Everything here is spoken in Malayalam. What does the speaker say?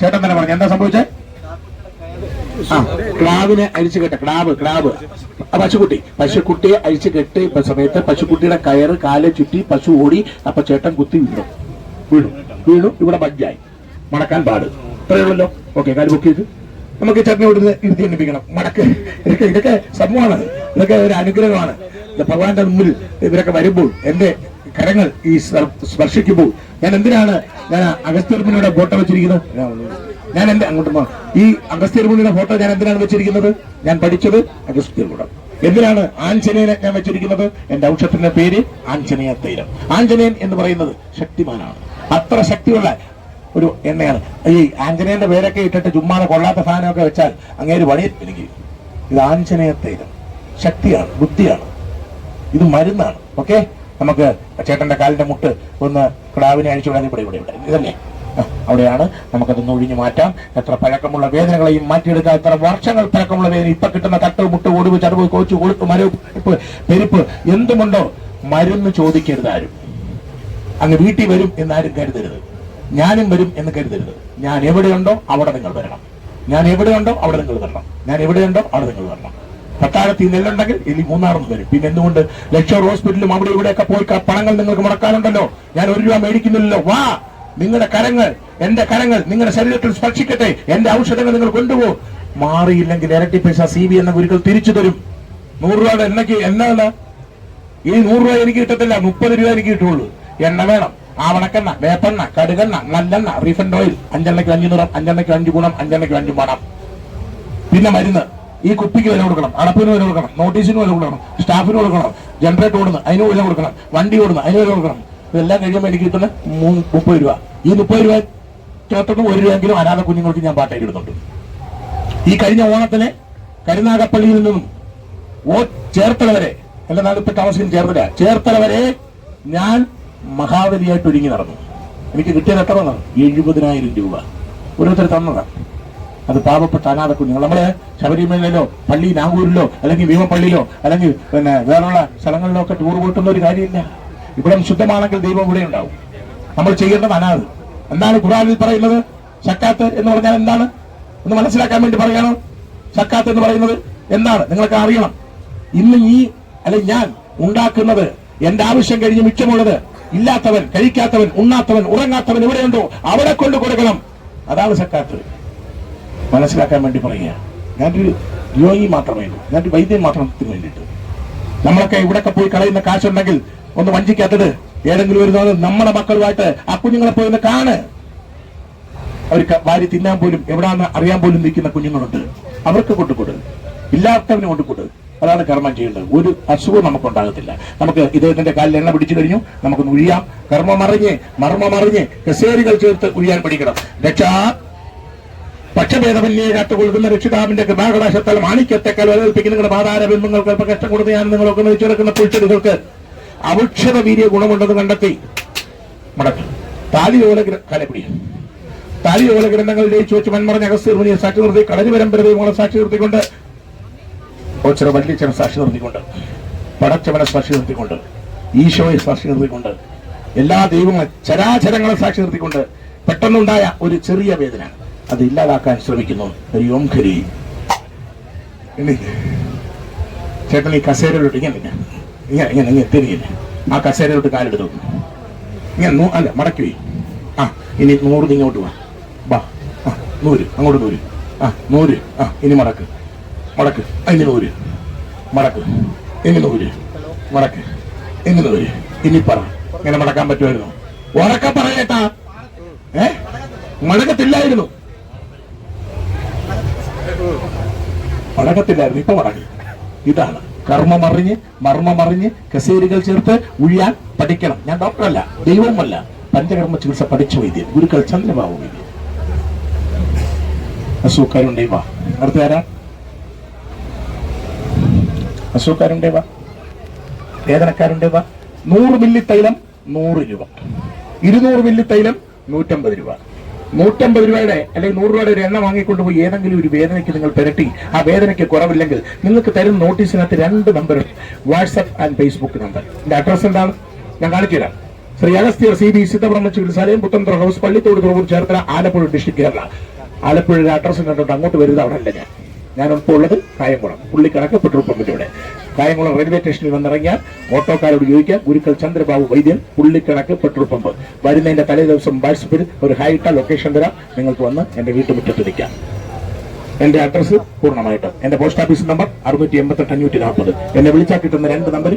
ചേട്ടൻ തന്നെ പറഞ്ഞു. എന്താ സംഭവിച്ചേ? ആ ക്ലാവിനെ അഴിച്ചു കെട്ട ക്ലാവ് ക്ലാവ്. പശുക്കുട്ടി. പശുക്കുട്ടിയെ അഴിച്ചു കെട്ട് സമയത്ത് പശുക്കുട്ടിയുടെ കയറ് കാലെ ചുറ്റി പശു ഓടി അപ്പൊ ചേട്ടൻ കുത്തി വീണു. വീണു. വീണു ഇവിടെ ബജ്ജായി മടക്കാൻ പാട്. ഇത്രയുള്ളല്ലോ. ഓക്കെ കാൽ ബുക്ക് ചെയ്ത് നമുക്ക് ചേട്ടനെ ഇവിടുന്ന് ഇരുത്തി എണ്ണിപ്പിക്കണം. മടക്ക്. ഇതൊക്കെ ഇതൊക്കെ സംഭവമാണ്. ഇതൊക്കെ ഒരു അനുഗ്രഹമാണ്. ഭഗവാന്റെ മുമ്പിൽ ഇവരൊക്കെ വരുമ്പോൾ എന്റെ കരങ്ങൾ ഈ സ്പർശിക്കുമ്പോൾ ഞാൻ എന്തിനാണ് ഞാൻ അഗസ്ത്യർമുനിയുടെ ഫോട്ടോ വെച്ചിരിക്കുന്നത് ഞാൻ എന്റെ അങ്ങോട്ട് ഈ അഗസ്ത്യർമുനിയുടെ ഫോട്ടോ ഞാൻ എന്തിനാണ് വെച്ചിരിക്കുന്നത്? ഞാൻ പഠിച്ചത് അഗസ്ത്യർമുടം എന്തിനാണ് ആഞ്ജനേയനെ ഞാൻ വെച്ചിരിക്കുന്നത്? എന്റെ ഔഷധത്തിന്റെ പേര് ആഞ്ജനേയ തൈലം. ആഞ്ജനേയൻ എന്ന് പറയുന്നത് ശക്തിമാനാണ്. അത്ര ശക്തിയുള്ള ഒരു എണ്ണയാണ്. ഈ ആഞ്ജനേയന്റെ പേരൊക്കെ ഇട്ടിട്ട് ചുമ്മാതെ കൊള്ളാത്ത സാധനമൊക്കെ വെച്ചാൽ അങ്ങേര് പണി എനിക്ക് ഇത് ആഞ്ജനേയ തൈലം. ശക്തിയാണ് ബുദ്ധിയാണ്. ഇത് മരുന്നാണ്. ഓക്കെ? നമുക്ക് ചേട്ടന്റെ കാലിന്റെ മുട്ട് ഒന്ന് കിടാവിനെ അഴിച്ചു വിടാൻ ഇവിടെ ഇവിടെ ഇവിടെ. ഇതല്ലേ? അവിടെയാണ്. നമുക്കതൊന്ന് ഒഴിഞ്ഞു മാറ്റാം. എത്ര പഴക്കമുള്ള വേദനകളെയും മാറ്റിയെടുക്കാം. എത്ര വർഷങ്ങൾ പഴക്കമുള്ള വേദന ഇപ്പൊ കിട്ടുന്ന തട്ട് മുട്ട് ഒടിവ് ചടവ് കോച്ചു കൊഴുപ്പ് മരവിപ്പ് പെരുപ്പ് എന്തുമുണ്ടോ മരുന്ന് ചോദിക്കരുത് ആരും. അങ്ങ് വീട്ടിൽ വരും എന്നാരും കരുതരുത്. ഞാനും വരും എന്ന് കരുതരുത്. ഞാൻ എവിടെയുണ്ടോ അവിടെ നിങ്ങൾ വരണം. ഞാൻ എവിടെയുണ്ടോ അവിടെ നിങ്ങൾ വരണം. ഞാൻ എവിടെയുണ്ടോ അവിടെ നിങ്ങൾ വരണം. പട്ടാളത്ത് ഈ നെല്ലുണ്ടെങ്കിൽ ഇനി മൂന്നാറിന് വരും. പിന്നെ എന്തുകൊണ്ട് ലക്ഷർ ഹോസ്പിറ്റലും അവിടെ ഇവിടെയൊക്കെ പോയി പണങ്ങൾ നിങ്ങൾക്ക് മുടക്കാനുണ്ടല്ലോ? ഞാൻ ഒരു രൂപ മേടിക്കുന്നില്ലല്ലോ. വാ നിങ്ങളുടെ കരങ്ങൾ എന്റെ കരങ്ങൾ നിങ്ങളുടെ ശരീരത്തിൽ സ്പർശിക്കട്ടെ. എന്റെ ഔഷധങ്ങൾ നിങ്ങൾ കൊണ്ടുപോകും. മാറിയില്ലെങ്കിൽ ഇരട്ടി പൈസ സി ബി എന്ന ഗുരുക്കൾ തിരിച്ചു തരും. നൂറ് രൂപയുടെ എണ്ണയ്ക്ക് എണ്ണ ഈ നൂറ് രൂപ എനിക്ക് കിട്ടത്തില്ല. മുപ്പത് രൂപ എനിക്ക് കിട്ടുള്ളൂ എണ്ണ വേണം. ആവണക്കെണ്ണ വേപ്പെണ്ണ കടുകെണ്ണ നല്ലെണ്ണ റീഫണ്ട് ഓയിൽ അഞ്ചെണ്ണയ്ക്ക് അഞ്ചു നിറം അഞ്ചെണ്ണയ്ക്ക് അഞ്ചു ഗുണം അഞ്ചെണ്ണയ്ക്ക് അഞ്ചു പണം പിന്നെ മരുന്ന്. ഈ കുപ്പിക്ക് വില കൊടുക്കണം അടപ്പിന് വില കൊടുക്കണം നോട്ടീസിന് വില കൊടുക്കണം സ്റ്റാഫിന് കൊടുക്കണം ജനറേറ്റർ ഓടുന്നു അതിന് വില കൊടുക്കണം വണ്ടി ഓടുന്നു അതിന് വില കൊടുക്കണം. ഇതെല്ലാം കഴിയുമ്പോൾ എനിക്ക് കിട്ടുന്ന മുപ്പത് രൂപ. ഈ മുപ്പത് രൂപ ചേർത്തിട്ട് ഒരു രൂപയെങ്കിലും അനാഥ കുഞ്ഞുങ്ങൾക്ക് ഞാൻ പാട്ടേക്ക് ഇടുന്നുണ്ട്. ഈ കഴിഞ്ഞ ഓണത്തിന് കരുനാഗപ്പള്ളിയിൽ നിന്നും ഓ ചേർത്തല വരെ എന്റെ നാട് താമസിക്കുന്ന ചേർത്തല ചേർത്തല വരെ ഞാൻ മഹാബലിയായിട്ട് ഒരുങ്ങി നടന്നു. എനിക്ക് കിട്ടിയത് എത്ര എഴുപതിനായിരം രൂപ. ഓരോരുത്തർ തന്നതാണ് അത് പാവപ്പെട്ട അനാഥ കുഞ്ഞുങ്ങൾ. നമ്മൾ ശബരിമലയിലോ പള്ളി നാഗൂരിലോ അല്ലെങ്കിൽ ഭീമപ്പള്ളിയിലോ അല്ലെങ്കിൽ പിന്നെ വേറെയുള്ള സ്ഥലങ്ങളിലോ ഒക്കെ ടൂർ കൂട്ടുന്ന ഒരു കാര്യമില്ല. ഇവിടം ശുദ്ധമാണെങ്കിൽ ദൈവം ഇവിടെ ഉണ്ടാവും. നമ്മൾ ചെയ്യേണ്ടത് അനാഥ്. എന്താണ് ഖുറാനിൽ പറയുന്നത്? സക്കാത്ത് എന്ന് പറഞ്ഞാൽ എന്താണ്? ഒന്ന് മനസ്സിലാക്കാൻ വേണ്ടി പറയണം. സക്കാത്ത് എന്ന് പറയുന്നത് എന്താണ്? നിങ്ങൾക്ക് അറിയണം. ഇന്ന് ഈ അല്ലെങ്കിൽ ഞാൻ ഉണ്ടാക്കുന്നത് എന്റെ ആവശ്യം കഴിഞ്ഞ് മിച്ചമുള്ളത് ഇല്ലാത്തവൻ കഴിക്കാത്തവൻ ഉണ്ണാത്തവൻ ഉറങ്ങാത്തവൻ എവിടെയുണ്ടോ അവിടെ കൊണ്ട് കൊടുക്കണം അതാണ് സക്കാത്ത്. മനസ്സിലാക്കാൻ വേണ്ടി പറയുക ഞാനൊരു രോഗി മാത്രമേ ഉള്ളൂ. ഞാനൊരു വൈദ്യൻ മാത്രത്തിന് വേണ്ടിയിട്ട്. നമ്മളൊക്കെ ഇവിടെയൊക്കെ പോയി കളയുന്ന കാശുണ്ടെങ്കിൽ ഒന്ന് വഞ്ചിക്കാത്തത് ഏതെങ്കിലും ഒരു തോന്നുന്നത് നമ്മുടെ മക്കളുമായിട്ട് ആ കുഞ്ഞുങ്ങളെ പോയി ഒന്ന് കാണ്. അവർ വാരി തിന്നാൻ പോലും എവിടാന്ന് അറിയാൻ പോലും നിൽക്കുന്ന കുഞ്ഞുങ്ങളുണ്ട്. അവർക്ക് കൊണ്ടുകൊടു. ഇല്ലാത്തവന് കൊണ്ടുകൊടു. അതാണ് കർമ്മം ചെയ്യേണ്ടത്. ഒരു അസുഖവും നമുക്ക് ഉണ്ടാകത്തില്ല നമുക്ക് ഇദ്ദേഹത്തിന്റെ കാലിൽ എണ്ണ പിടിച്ചു കഴിഞ്ഞു. നമുക്ക് ഉഴിയാം. കർമ്മം അറിഞ്ഞ് മർമ്മം അറിഞ്ഞ് കസേരികൾ ചേർത്ത് ഉഴിയാൻ പഠിക്കണം. രക്ഷാ പക്ഷഭേദമന്യേ കാത്തുകൊടുക്കുന്ന രക്ഷിതാവിന്റെ കൃപാകടാശത്താൽ മാണിക്യത്തെക്കാൾ വരവേൽപ്പിക്കുന്ന നിങ്ങളുടെ മാതാര ബിംബങ്ങൾക്ക് അല്പം കഷ്ടം കൊടുത്ത് ഞാൻ നിങ്ങളൊക്കെ വെച്ചെടുക്കുന്ന പുൽച്ചെടികൾക്ക് അവിക്ഷത വീര്യ ഗുണമുണ്ടെന്ന് കണ്ടെത്തി. മടക്കും താലിയോല കലപിടി താലിയോല ഗ്രന്ഥങ്ങൾ ജയിച്ചു വെച്ച് മൺമറഞ്ഞ അഗസ്ത്യർമുനിയെ സാക്ഷി നിർത്തി കളരി പരമ്പരയെ മോളെ സാക്ഷി നിർത്തിക്കൊണ്ട് ഓച്ചിറ വല്ലിച്ചനെ സാക്ഷി നിർത്തിക്കൊണ്ട് പടച്ചവനെ സാക്ഷി നിർത്തിക്കൊണ്ട് ഈശോയെ സാക്ഷി നിർത്തിക്കൊണ്ട് എല്ലാ ദൈവങ്ങളും ചരാചരങ്ങളെ സാക്ഷി നിർത്തിക്കൊണ്ട് പെട്ടെന്നുണ്ടായ ഒരു ചെറിയ വേദന. അത് ഇല്ലാതാക്കാൻ ശ്രമിക്കുന്നു. ഒരു ഇനി ചേട്ടൻ ഈ കസേരയിലോട്ട് ഇങ്ങനെ ഇങ്ങനെ. ഇങ്ങനെ ഇങ്ങനെ തിരിഞ്ഞില്ല ആ കസേരയിലോട്ട് കാലെടുത്തു. ഇങ്ങനെ അല്ല മടക്കി പോയി ആ ഇനി നൂറ് ഇങ്ങോട്ട് വാ. ബാ ആ നൂര്. അങ്ങോട്ട് നൂര്. ആ നൂര്. ആ ഇനി മടക്ക്. മടക്ക്. ഇനി നൂര്. മടക്ക്. ഇനി നൂര്. മടക്ക്. ഇനി നൂര്. ഇനി പറ. ഇങ്ങനെ മടക്കാൻ പറ്റുമായിരുന്നു. ഉറക്കെ പറയേട്ടാ ഏ? മടക്കത്തില്ലായിരുന്നു. മടക്കത്തില്ലായിരുന്നു ഇപ്പൊ മടങ്ങി. ഇതാണ്. കർമ്മമറിഞ്ഞ് മർമ്മമറിഞ്ഞ് കസേരികൾ ചേർത്ത് ഉഴിയാൻ പഠിക്കണം. ഞാൻ ഡോക്ടറല്ല ദൈവമല്ല. പഞ്ചകർമ്മ ചികിത്സ പഠിച്ചു വൈദ്യൻ ഗുരുക്കൾ ചന്ദ്രബാബു വൈദ്യൻ. അസുഖക്കാരുണ്ടേ വാ. അടുത്ത ആരാ? അസുഖക്കാരുണ്ടേ വാ. വേദനക്കാരുണ്ടേ വാ. നൂറ് മില്ലി തൈലം നൂറ് രൂപ. ഇരുന്നൂറ് മില്ലി തൈലം നൂറ്റമ്പത് രൂപ. നൂറ്റമ്പത് രൂപയുടെ അല്ലെങ്കിൽ നൂറ് രൂപയുടെ ഒരു എണ്ണ വാങ്ങിക്കൊണ്ടുപോയി ഏതെങ്കിലും ഒരു വേദനയ്ക്ക് നിങ്ങൾ പുരട്ടി ആ വേദനയ്ക്ക് കുറവില്ലെങ്കിൽ നിങ്ങൾക്ക് തരുന്ന നോട്ടീസിനകത്ത് രണ്ട് number WhatsApp and Facebook number എന്റെ അഡ്രസ് എന്താണ്? ഞാൻ കാണിച്ചുതരാം ശ്രീ അഗസ്ത്യർ സി ബി സിദ്ധബ്രഹ്മ ചികിത്സാലയം പുത്തൻത്ര ഹൗസ് പള്ളിത്തോട് തുറവൂർ ചേർത്തല ആലപ്പുഴ ഡിസ്ട്രിക്ട് കേരള. ആലപ്പുഴയുടെ അഡ്രസ് കണ്ടിട്ട് അങ്ങോട്ട് വരുന്നത് അവിടെ അല്ല ഞാൻ. ഇപ്പോൾ ഉള്ളത് കായംകുളം. പുള്ളിക്കണക്ക് പെട്രോൾ പമ്പിലൂടെ കായംകുളം റെയിൽവേ സ്റ്റേഷനിൽ വന്നിറങ്ങിയാൽ ഓട്ടോക്കാരോട് ചോദിക്കാം ഗുരുക്കൾ ചന്ദ്രബാബു വൈദ്യൻ പുള്ളിക്കണക്ക് പെട്രോൾ പമ്പ്. വരുന്നതിന്റെ തലേ ദിവസം വാട്സപ്പിൽ ഒരു ഹൈട്ട ലൊക്കേഷൻ തരാം. നിങ്ങൾക്ക് വന്ന് എന്റെ വീട്ടുമുറ്റത്ത് നിൽക്കാം. എന്റെ അഡ്രസ് പൂർണമായിട്ട്. എന്റെ പോസ്റ്റ് ഓഫീസ് നമ്പർ അറുന്നൂറ്റി എൺപത്തെട്ട് അഞ്ഞൂറ്റി നാൽപ്പത് എന്നെ വിളിച്ചാൽ കിട്ടുന്ന രണ്ട് നമ്പർ